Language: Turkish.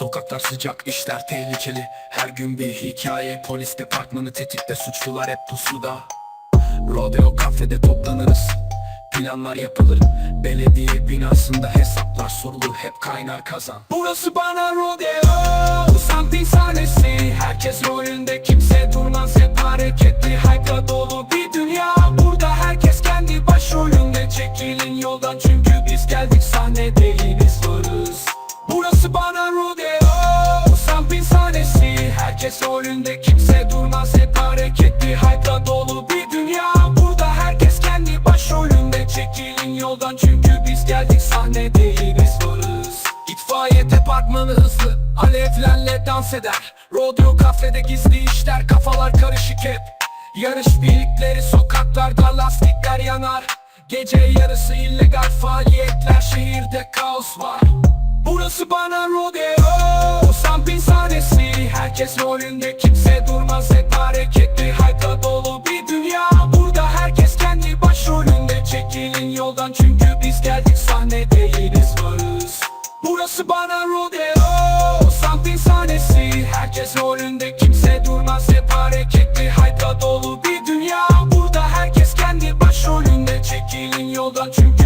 Sokaklar sıcak işler tehlikeli. Her gün bir hikaye. Polis departmanı tetikte suçlular hep pusuda. Rodeo kafede toplanırız. Planlar yapılır. Belediye binasında hesaplar sorulur. Hep kaynar kazan. Burası bana rodeo. Santin sahnesi Herkes rolünde. Kimse durmaz. Hep hareketli hype'la dolu bir dünya. Burada herkes kendi başrolünde. Çekilin yoldan çünkü Herkes rolünde kimse durmaz. Hep hareketli hype'la dolu bir dünya. Burada herkes kendi başrolünde. Çekilin yoldan çünkü biz geldik sahnedeyiz varız. İtfaiye departmanı hızlı Alevlerle dans eder. Rodeo kafede gizli işler Kafalar karışık hep. Yarış birlikleri sokaklarda lastikler yanar. Gece yarısı illegal faaliyetler Şehirde kaos var. Burası bana rodeo Herkes rolünde kimse durmaz hep hareketli Hayta dolu bir dünya. Burada herkes kendi başrolünde. Çekilin yoldan çünkü biz geldik sahne değiliz varız. Burası bana rodeo Santin sahnesi Herkes rolünde kimse durmaz hep hareketli Hayta dolu bir dünya. Burada herkes kendi başrolünde. Çekilin yoldan çünkü